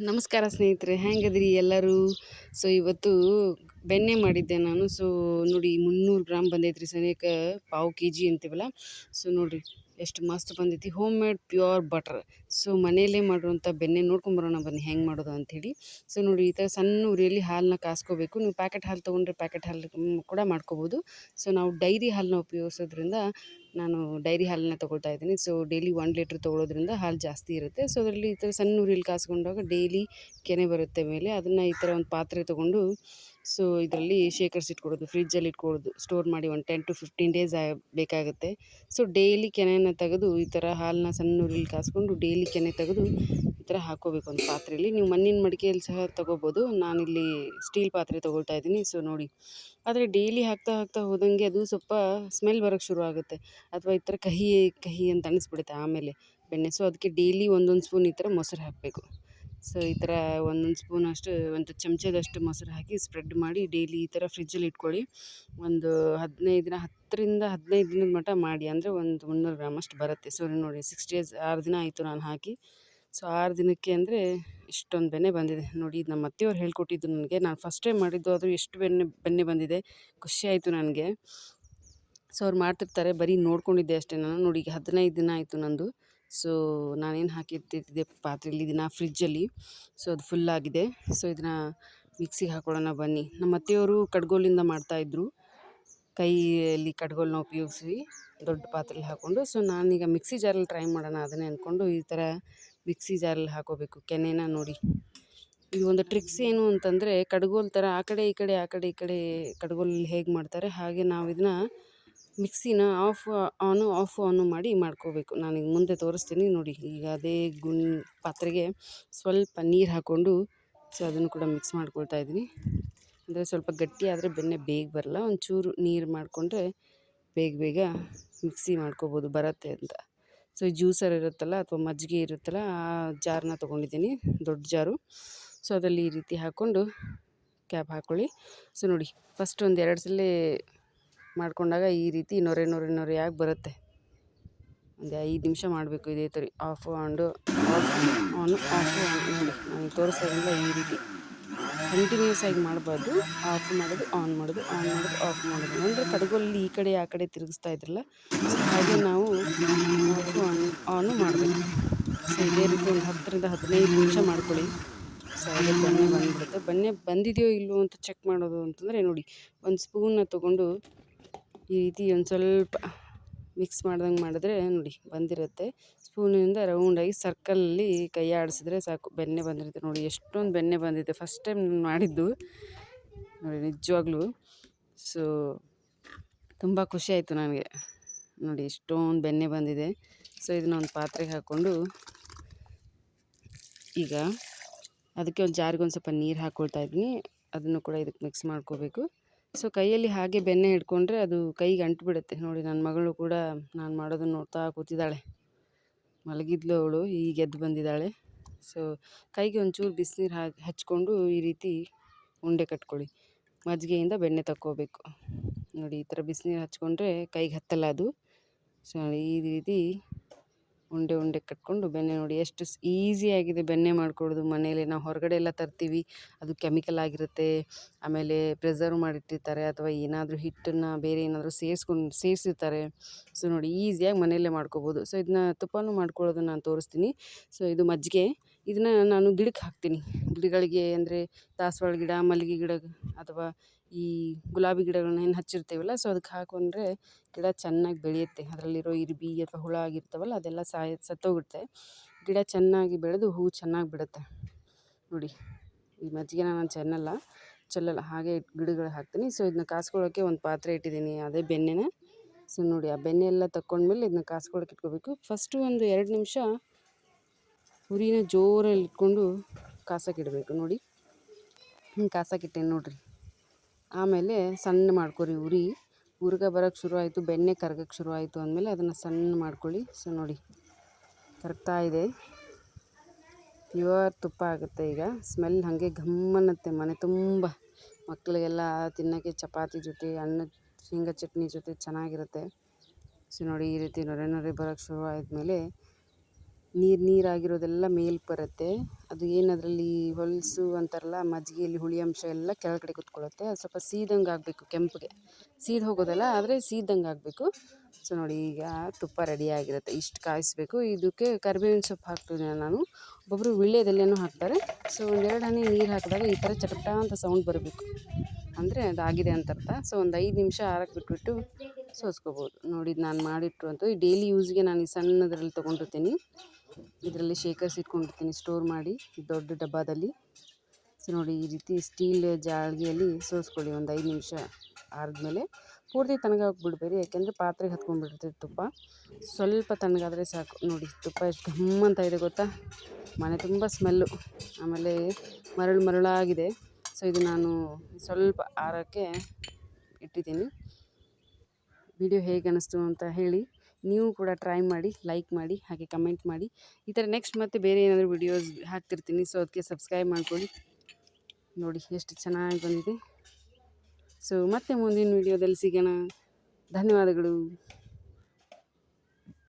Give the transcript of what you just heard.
ನಮಸ್ಕಾರ ಸ್ನೇಹಿತರೆ ಹೆಂಗದ್ರಿ ಎಲ್ಲರೂ? ಸೊ ಇವತ್ತು ಬೆಣ್ಣೆ ಮಾಡಿದ್ದೆ ನಾನು. ಸೊ ನೋಡಿ ಮುನ್ನೂರು ಗ್ರಾಮ್ ಬಂದೈತ್ರಿ ಸನೇಕ ಪಾವು ಕೆ ಜಿ ಅಂತೀವಲ್ಲ? ಸೊ ನೋಡಿರಿ ಎಷ್ಟು ಮಸ್ತ್ ಬಂದೈತಿ. Home made pure butter so ಮನೆಯಲ್ಲೇ ಮಾಡಿರುವಂಥ ಬೆಣ್ಣೆ ನೋಡ್ಕೊಂಬರೋಣ ಬನ್ನಿ. ಹೆಂಗೆ ಮಾಡೋದು ಅಂಥೇಳಿ ಸೊ ನೋಡಿ ಈ ಥರ ಸಣ್ಣ ಉರಿಯಲ್ಲಿ ಹಾಲನ್ನ ಕಾಸ್ಕೋಬೇಕು. ನೀವು ಪ್ಯಾಕೆಟ್ ಹಾಲು ತೊಗೊಂಡ್ರೆ ಪ್ಯಾಕೆಟ್ ಹಾಲು ಕೂಡ ಮಾಡ್ಕೋಬೋದು. ಸೊ ನಾವು ಡೈರಿ ಹಾಲನ್ನ ಉಪಯೋಗಿಸೋದ್ರಿಂದ ನಾನು ಡೈರಿ ಹಾಲನ್ನ ತೊಗೊಳ್ತಾ ಇದ್ದೀನಿ. ಸೊ ಡೈಲಿ ಒನ್ ಲೀಟ್ರ್ ತೊಗೊಳೋದ್ರಿಂದ ಹಾಲು ಜಾಸ್ತಿ ಇರುತ್ತೆ. ಸೊ ಅದರಲ್ಲಿ ಈ ಥರ ಸಣ್ಣ ಉರಿಯಲ್ಲಿ ಕಾಸ್ಕೊಂಡಾಗ ಡೈಲಿ ಕೆನೆ ಬರುತ್ತೆ ಮೇಲೆ. ಅದನ್ನು ಈ ಥರ ಒಂದು ಪಾತ್ರೆ ತೊಗೊಂಡು ಸೊ, ಇದರಲ್ಲಿ ಶೇಖರಿಸಿಟ್ಕೊಳ್ಳೋದು ಫ್ರಿಜ್ಜಲ್ಲಿ ಇಟ್ಕೊಡೋದು, ಸ್ಟೋರ್ ಮಾಡಿ ಒಂದು ಟೆನ್ ಟು ಫಿಫ್ಟೀನ್ ಡೇಸ್ ಬೇಕಾಗುತ್ತೆ. ಸೊ, ಡೈಲಿ ಕೆನೆಯನ್ನು ತೆಗೆದು ಈ ಥರ ಹಾಲನ್ನ ಸಣ್ಣ ಉರಿಲಿ ಕಾಸ್ಕೊಂಡು ಡೈಲಿ ಕೆನೆ ತೆಗೆದು ಈ ಥರ ಹಾಕ್ಕೋಬೇಕು ಒಂದು ಪಾತ್ರೆಯಲ್ಲಿ. ನೀವು ಮಣ್ಣಿನ ಮಡಿಕೆಯಲ್ಲಿ ಸಹ ತೊಗೋಬೋದು. ನಾನಿಲ್ಲಿ ಸ್ಟೀಲ್ ಪಾತ್ರೆ ತೊಗೊಳ್ತಾ ಇದ್ದೀನಿ. ಸೊ, ನೋಡಿ. ಆದರೆ ಡೈಲಿ ಹಾಕ್ತಾ ಹಾಕ್ತಾ ಹೋದಂಗೆ ಅದು ಸ್ವಲ್ಪ ಸ್ಮೆಲ್ ಬರೋಕ್ಕೆ ಶುರು ಆಗುತ್ತೆ. ಅಥವಾ ಈ ಥರ ಕಹಿ ಕಹಿ ಅಂತ ಅನಿಸ್ಬಿಡುತ್ತೆ ಆಮೇಲೆ ಬೆಣ್ಣೆ. ಸೊ, ಅದಕ್ಕೆ ಡೈಲಿ ಒಂದೊಂದು ಸ್ಪೂನ್ ಈ ಥರ ಮೊಸರು ಹಾಕಬೇಕು. ಸೊ, ಈ ಥರ ಒಂದೊಂದು ಸ್ಪೂನ್ ಅಷ್ಟು, ಒಂದು ಚಮಚದಷ್ಟು ಮೊಸರು ಹಾಕಿ ಸ್ಪ್ರೆಡ್ ಮಾಡಿ ಡೈಲಿ ಈ ಥರ ಫ್ರಿಜ್ಜಲ್ಲಿ ಇಟ್ಕೊಳ್ಳಿ. ಒಂದು ಹದಿನೈದು ದಿನ, ಹತ್ತರಿಂದ ಹದಿನೈದು ದಿನದ ಮಟ್ಟ ಮಾಡಿ, ಅಂದರೆ ಒಂದು ಮುನ್ನೂರು ಗ್ರಾಮ್ ಅಷ್ಟು ಬರುತ್ತೆ. ಸೊ, ನೋಡಿ ಸಿಕ್ಸ್ ಡೇಸ್ ಆರು ದಿನ ಆಯಿತು ನಾನು ಹಾಕಿ. ಸೊ, ಆರು ದಿನಕ್ಕೆ ಅಂದರೆ ಇಷ್ಟೊಂದು ಬೆಣ್ಣೆ ಬಂದಿದೆ. ನೋಡಿ, ಇದು ನಮ್ಮ ಅತ್ತೆಯವ್ರು ಹೇಳ್ಕೊಟ್ಟಿದ್ದು ನನಗೆ. ನಾನು ಫಸ್ಟ್ ಟೈಮ್ ಮಾಡಿದ್ದು, ಅದು ಎಷ್ಟು ಬೆಣ್ಣೆ ಬೆಣ್ಣೆ ಬಂದಿದೆ. ಖುಷಿ ಆಯಿತು ನನಗೆ. ಸೊ, ಅವ್ರು ಮಾಡ್ತಿರ್ತಾರೆ. ಬರೀ ನೋಡ್ಕೊಂಡಿದ್ದೆ ಅಷ್ಟೇ ನಾನು. ನೋಡಿ, ಈಗ ಹದಿನೈದು ದಿನ ಆಯಿತು ನಂದು. ಸೊ ನಾನೇನು ಹಾಕಿರ್ತಿದ್ದೆ ಪಾತ್ರೆಯಲ್ಲಿ ಇದನ್ನು ಫ್ರಿಜ್ಜಲ್ಲಿ ಸೊ ಅದು ಫುಲ್ ಆಗಿದೆ. ಸೊ ಇದನ್ನು ಮಿಕ್ಸಿಗೆ ಹಾಕೊಳ್ಳೋಣ ಬನ್ನಿ. ನಮ್ಮ ಅತ್ತೆಯವರು ಕಡ್ಗೋಲಿಂದ ಮಾಡ್ತಾಯಿದ್ರು ಕೈಯಲ್ಲಿ ಕಡ್ಗೋಲನ್ನ ಉಪಯೋಗಿಸಿ ದೊಡ್ಡ ಪಾತ್ರೆಯಲ್ಲಿ ಹಾಕ್ಕೊಂಡು ಸೊ ನಾನೀಗ ಮಿಕ್ಸಿ ಜಾರಲ್ಲಿ ಟ್ರೈ ಮಾಡೋಣ ಅದನ್ನೇ ಅಂದ್ಕೊಂಡು ಈ ಥರ ಮಿಕ್ಸಿ ಜಾರಲ್ಲಿ ಹಾಕೋಬೇಕು. ಕೆನೆನ ನೋಡಿ. ಇದು ಒಂದು ಟ್ರಿಕ್ಸ್ ಏನು ಅಂತಂದರೆ ಕಡ್ಗೋಲ್ ಥರ ಆ ಕಡೆ ಈ ಕಡೆ ಆ ಕಡೆ ಈ ಕಡೆ ಕಡ್ಗೋಲಲ್ಲಿ ಹೇಗೆ ಮಾಡ್ತಾರೆ ಹಾಗೆ ನಾವು ಇದನ್ನ ಮಿಕ್ಸಿನ ಆಫ್, ಆನು ಆಫ್, ಆನು ಮಾಡಿ ಮಾಡ್ಕೋಬೇಕು. ಈಗ ಮುಂದೆ ತೋರಿಸ್ತೀನಿ. ನೋಡಿ, ಈಗ ಅದೇ ಗುಣ್ ಪಾತ್ರೆಗೆ ಸ್ವಲ್ಪ ನೀರು ಹಾಕ್ಕೊಂಡು ಸೊ ಅದನ್ನು ಕೂಡ ಮಿಕ್ಸ್ ಮಾಡ್ಕೊಳ್ತಾ ಇದ್ದೀನಿ. ಅಂದರೆ ಸ್ವಲ್ಪ ಗಟ್ಟಿ ಆದರೆ ಬೆಣ್ಣೆ ಬೇಗ ಬರಲ್ಲ. ಒಂಚೂರು ನೀರು ಮಾಡಿಕೊಂಡ್ರೆ ಬೇಗ ಬೇಗ ಮಿಕ್ಸಿ ಮಾಡ್ಕೋಬೋದು, ಬರುತ್ತೆ ಅಂತ. ಸೊ ಈ ಜ್ಯೂಸರ್ ಇರುತ್ತಲ್ಲ ಅಥವಾ ಮಜ್ಜಿಗೆ ಇರುತ್ತಲ್ಲ, ಆ ಜಾರನ್ನ ತೊಗೊಂಡಿದ್ದೀನಿ, ದೊಡ್ಡ ಜಾರು. ಸೊ ಅದರಲ್ಲಿ ಈ ರೀತಿ ಹಾಕ್ಕೊಂಡು ಕ್ಯಾಪ್ ಹಾಕ್ಕೊಳ್ಳಿ ಸೊ ನೋಡಿ, ಫಸ್ಟ್ ಒಂದು ಎರಡು ಸಲ ಮಾಡ್ಕೊಂಡಾಗ ಈ ರೀತಿ ನೊರೆ ನೊರೆ ನೊರೆ ಆಗಿ ಬರುತ್ತೆ. ಒಂದು ಐದು ನಿಮಿಷ ಮಾಡಬೇಕು ಇದೇ ಥರ off and off on off on ನೋಡಿ. ನಾನು ತೋರಿಸೋದ್ರಿಂದ ಈ ರೀತಿ. ಕಂಟಿನ್ಯೂಸ್ ಆಗಿ ಮಾಡಬಾರ್ದು. ಆಫ್ ಮಾಡೋದು ಆನ್ ಮಾಡೋದು ಆನ್ ಮಾಡೋದು ಆಫ್ ಮಾಡೋದು. ಅಂದರೆ ಕಡಗೋಲಲ್ಲಿ ಈ ಕಡೆ, ಆ ಕಡೆ ತಿರುಗಿಸ್ತಾ ಇದ್ರಲ್ಲ, ಹಾಗೆ ನಾವು ಆಫ್ ಆನ್ ಆನು ಮಾಡಬೇಕು. ಸೊ ಇದೇ ರೀತಿ ಒಂದು ಹತ್ತರಿಂದ ಹದಿನೈದು ನಿಮಿಷ ಮಾಡ್ಕೊಳ್ಳಿ. ಸೊ ಅದೇ ಬನ್ನೆ ಬಂದ್ಬಿಡುತ್ತೆ. ಬನ್ನೆ, ಬಂದಿದೆಯೋ ಇಲ್ಲವೋ ಅಂತ ಚೆಕ್ ಮಾಡೋದು ಅಂತಂದರೆ ನೋಡಿ. ಒಂದು ಸ್ಪೂನ್ನ ತೊಗೊಂಡು ಈ ರೀತಿ ಒಂದು ಸ್ವಲ್ಪ ಮಿಕ್ಸ್ ಮಾಡ್ದಂಗೆ ಮಾಡಿದ್ರೆ ನೋಡಿ ಬಂದಿರುತ್ತೆ. ಸ್ಪೂನಿಂದ ರೌಂಡಾಗಿ ಸರ್ಕಲಲ್ಲಿ ಕೈ ಆಡಿಸಿದ್ರೆ ಸಾಕು. ಬೆಣ್ಣೆ ಬಂದಿರುತ್ತೆ ನೋಡಿ, ಎಷ್ಟೊಂದು ಬೆಣ್ಣೆ ಬಂದಿದೆ. ಫಸ್ಟ್ ಟೈಮ್ ಮಾಡಿದ್ದು. ನೋಡಿ, ನಿಜವಾಗ್ಲೂ. ಸೊ ತುಂಬ ಖುಷಿ ಆಯಿತು ನನಗೆ. ನೋಡಿ, ಎಷ್ಟೊಂದು ಬೆಣ್ಣೆ ಬಂದಿದೆ. ಸೊ ಇದನ್ನ ಒಂದು ಪಾತ್ರೆಗೆ ಹಾಕ್ಕೊಂಡು ಈಗ ಅದಕ್ಕೆ ಒಂದು ಜಾರಿಗೆ ಒಂದು ಸ್ವಲ್ಪ ನೀರು ಹಾಕ್ಕೊಳ್ತಾ ಇದ್ದೀನಿ. ಅದನ್ನು ಕೂಡ ಇದಕ್ಕೆ ಮಿಕ್ಸ್ ಮಾಡ್ಕೋಬೇಕು. ಸೊ, ಕೈಯಲ್ಲಿ ಹಾಗೆ ಬೆನ್ನೆ ಹಿಡ್ಕೊಂಡ್ರೆ ಅದು ಕೈಗೆ ಅಂಟ್ಬಿಡುತ್ತೆ. ನೋಡಿ ನನ್ನ ಮಗಳು ಕೂಡ ನಾನು ಮಾಡೋದನ್ನು ನೋಡ್ತಾ ಕೂತಿದ್ದಾಳೆ. ಮಲಗಿದ್ಲು ಅವಳು, ಈಗ ಎದ್ದು ಬಂದಿದ್ದಾಳೆ. ಸೊ, ಕೈಗೆ ಒಂಚೂರು ಬಿಸಿನೀರು ಹಾಕಿ, ಹಚ್ಕೊಂಡು ಈ ರೀತಿ ಉಂಡೆ ಕಟ್ಕೊಳ್ಳಿ. ಮಜ್ಜಿಗೆಯಿಂದ ಬೆಣ್ಣೆ ತಕ್ಕೋಬೇಕು. ನೋಡಿ, ಈ ಥರ ಬಿಸಿನೀರು ಹಚ್ಕೊಂಡ್ರೆ ಕೈಗೆ ಹತ್ತಲ್ಲ ಅದು. ಸೊ, ಈ ರೀತಿ ಉಂಡೆ ಉಂಡೆ ಕಟ್ಕೊಂಡು ಬೆಣ್ಣೆ ನೋಡಿ ಎಷ್ಟು ಈಸಿಯಾಗಿದೆ ಬೆಣ್ಣೆ ಮಾಡ್ಕೊಳ್ಳೋದು ಮನೇಲಿ ನಾವು ಹೊರಗಡೆ ಎಲ್ಲ ತರ್ತೀವಿ. ಅದು ಕೆಮಿಕಲ್ ಆಗಿರುತ್ತೆ. ಆಮೇಲೆ ಪ್ರಿಸರ್ವ್ ಮಾಡಿಟ್ಟಿರ್ತಾರೆ ಅಥವಾ ಏನಾದರೂ ಹಿಟ್ಟನ್ನು ಬೇರೆ ಏನಾದರೂ ಸೇರಿಸ್ಕೊಂಡು, ಸೇರಿಸಿರ್ತಾರೆ. ಸೊ ನೋಡಿ ಈಸಿಯಾಗಿ ಮನೆಯಲ್ಲೇ ಮಾಡ್ಕೋಬೋದು. ಸೊ ಇದನ್ನ ತುಪ್ಪನೂ ಮಾಡ್ಕೊಳ್ಳೋದನ್ನು ನಾನು ತೋರಿಸ್ತೀನಿ. ಸೊ ಇದು ಮಜ್ಜಿಗೆ. ಇದನ್ನು ನಾನು ಗಿಡಕ್ಕೆ ಹಾಕ್ತೀನಿ. ಗಿಡಗಳಿಗೆ ಅಂದರೆ ದಾಸವಾಳ ಗಿಡ, ಮಲ್ಲಿಗೆ ಗಿಡ ಅಥವಾ ಈ ಗುಲಾಬಿ ಗಿಡಗಳನ್ನ ಏನು ಹಚ್ಚಿರ್ತೀವಲ್ಲ ಸೊ ಅದಕ್ಕೆ ಹಾಕೊಂಡ್ರೆ ಗಿಡ ಚೆನ್ನಾಗಿ ಬೆಳೆಯುತ್ತೆ. ಅದರಲ್ಲಿರೋ ಇರ್ಬಿ ಅಥವಾ ಹುಳ ಆಗಿರ್ತಾವಲ್ಲ, ಅದೆಲ್ಲ ಸಾಯ ಸತ್ತೋಗುತ್ತೆ. ಗಿಡ ಚೆನ್ನಾಗಿ ಬೆಳೆದು ಹೂವು ಚೆನ್ನಾಗಿ ಬಿಡುತ್ತೆ. ನೋಡಿ, ಈ ಮಜ್ಜಿಗೆ ನಾನು ಚೆನ್ನಲ್ಲ ಚೆಲ್ಲಲ್ಲ, ಹಾಗೆ ಗಿಡಗಳು ಹಾಕ್ತೀನಿ. ಸೊ ಇದನ್ನ ಕಾಸ್ಕೊಳ್ಳೋಕ್ಕೆ ಒಂದು ಪಾತ್ರೆ ಇಟ್ಟಿದ್ದೀನಿ, ಅದೇ ಬೆಣ್ಣೆನ ಸೊ ನೋಡಿ, ಆ ಬೆಣ್ಣೆ ಎಲ್ಲ ಇದನ್ನ ಕಾಸ್ಕೊಳ್ಳೋಕೆ ಇಟ್ಕೋಬೇಕು. ಫಸ್ಟು ಒಂದು ಎರಡು ನಿಮಿಷ ಉರಿನ ಜೋರಲ್ಲಿ ಇಟ್ಕೊಂಡು ಕಾಸಕ್ಕಿಡಬೇಕು. ನೋಡಿ ಹಿಂಗೆ ಕಾಸಕ್ಕಿಟ್ಟೇನೆ ನೋಡಿರಿ. ಆಮೇಲೆ ಸಣ್ಣ ಮಾಡ್ಕೊರಿ ಉರಿ. ಉರ್ಗ ಬರೋಕ್ಕೆ ಶುರು ಆಯಿತು, ಬೆಣ್ಣೆ ಕರ್ಗಕ್ಕೆ ಶುರು ಆಯಿತು ಅಂದಮೇಲೆ ಅದನ್ನು ಸಣ್ಣ ಮಾಡ್ಕೊಳ್ಳಿ. ಸೊ, ನೋಡಿ, ಕರಗ್ತಾ ಇದೆ. ಪ್ಯೂರ್ ತುಪ್ಪ ಆಗುತ್ತೆ ಈಗ. ಸ್ಮೆಲ್ ಹಾಗೆ ಘಮ್ಮನ್ನತ್ತೆ ಮನೆ ತುಂಬ. ಮಕ್ಕಳಿಗೆಲ್ಲ ತಿನ್ನೋಕ್ಕೆ ಚಪಾತಿ ಜೊತೆ, ಅನ್ನ, ಶೇಂಗಾ ಚಟ್ನಿ ಜೊತೆ ಚೆನ್ನಾಗಿರುತ್ತೆ. ಸೊ, ನೋಡಿ, ಈ ರೀತಿ ನೊರೆ ನೊರೆ ಬರೋಕ್ಕೆ ಶುರು ಆದಮೇಲೆ ನೀರು ನೀರಾಗಿರೋದೆಲ್ಲ ಮೇಲೆ ಬರುತ್ತೆ. ಅದು ಏನು ಅದರಲ್ಲಿ ಹೊಲಸು ಅಂತಾರಲ್ಲ, ಮಜ್ಜಿಗೆಯಲ್ಲಿ ಹುಳಿ ಅಂಶ ಎಲ್ಲ ಕೆಳಗಡೆ ಕೂತ್ಕೊಳ್ಳುತ್ತೆ. ಅದು ಸ್ವಲ್ಪ ಸೀದಂಗೆ ಆಗಬೇಕು ಕೆಂಪಗೆ. ಸೀದು ಹೋಗೋದಲ್ಲ, ಆದರೆ ಸೀದಂಗೆ ಆಗಬೇಕು. ಸೊ ನೋಡಿ, ಈಗ ತುಪ್ಪ ರೆಡಿ ಆಗಿರುತ್ತೆ. ಇಷ್ಟು ಕಾಯಿಸ್ಬೇಕು. ಇದಕ್ಕೆ ಕರಿಬೇವಿನ ಸೊಪ್ಪು ಹಾಕ್ತಿದ್ದೀನಿ ನಾನು. ಒಬ್ಬೊಬ್ಬರು ವೀಳ್ಯದೆಲೆನೂ ಹಾಕ್ತಾರೆ. ಸೊ ಒಂದೆರಡು ಹನಿ ನೀರು ಹಾಕಿದಾಗ ಈ ಥರ ಚಟಪಟ ಅಂತ ಸೌಂಡ್ ಬರಬೇಕು. ಅಂದರೆ ಅದಾಗಿದೆ ಅಂತ ಅರ್ಥ ಸೊ ಒಂದು ಐದು ನಿಮಿಷ ಆರಕ್ಕೆ ಬಿಟ್ಬಿಟ್ಟು ಸೋಸ್ಕೋಬೋದು. ನೋಡಿ ನಾನು ನಾನು ಅಂತೂ. ಈ ಡೈಲಿ ಯೂಸ್ಗೆ ನಾನು ಈ ಸಣ್ಣದ್ರಲ್ಲಿ ತೊಗೊಂಡಿರ್ತೀನಿ. ಇದರಲ್ಲಿ ಶೇಖರಿಸಿ ಇಟ್ಕೊಂಡಿರ್ತೀನಿ ಸ್ಟೋರ್ ಮಾಡಿ ದೊಡ್ಡ ಡಬ್ಬಾದಲ್ಲಿ. ಸೊ ನೋಡಿ, ಈ ರೀತಿ ಸ್ಟೀಲ್ ಜಾಳ್ಗೆಯಲ್ಲಿ ಸೋಸ್ಕೊಳ್ಳಿ, ಒಂದು ಐದು ನಿಮಿಷ ಆದಮೇಲೆ. ಪೂರ್ತಿ ತಣ್ಣಗಾಗಕ್ಕೆ ಬಿಡಬೇಡಿ ಯಾಕೆಂದರೆ ಪಾತ್ರೆಗೆ ಹತ್ಕೊಂಡ್ಬಿಡ್ತೈತೆ ತುಪ್ಪ. ಸ್ವಲ್ಪ ತಣ್ಣಗಾದರೆ ಸಾಕು. ನೋಡಿ, ತುಪ್ಪ ಎಷ್ಟು ಘಮ್ ಅಂತ ಇದೆ ಗೊತ್ತಾ? ಮನೆ ತುಂಬ ಸ್ಮೆಲ್ಲು ಆಮೇಲೆ ಮರಳು ಮರಳಾಗಿದೆ. ಸೊ ಇದು ನಾನು ಸ್ವಲ್ಪ ಆರೋಕ್ಕೆ ಇಟ್ಟಿದ್ದೀನಿ. ವಿಡಿಯೋ ಹೇಗೆ ಅನ್ನಿಸ್ತು ಅಂತ ಹೇಳಿ. ನೀವು ಕೂಡ ಟ್ರೈ ಮಾಡಿ ಲೈಕ್ ಮಾಡಿ, ಹಾಗೆ ಕಮೆಂಟ್ ಮಾಡಿ. ಈ ಥರ ನೆಕ್ಸ್ಟ್ ಮತ್ತೆ ಬೇರೆ ಏನಾದರೂ ವಿಡಿಯೋಸ್ ಹಾಕ್ತಿರ್ತೀನಿ. ಸೊ ಅದಕ್ಕೆ ಸಬ್ಸ್ಕ್ರೈಬ್ ಮಾಡ್ಕೊಳ್ಳಿ. ನೋಡಿ, ಎಷ್ಟು ಚೆನ್ನಾಗಿ ಬಂದಿದೆ. ಸೊ ಮತ್ತೆ ಮುಂದಿನ ವಿಡಿಯೋದಲ್ಲಿ ಸಿಗೋಣ. ಧನ್ಯವಾದಗಳು.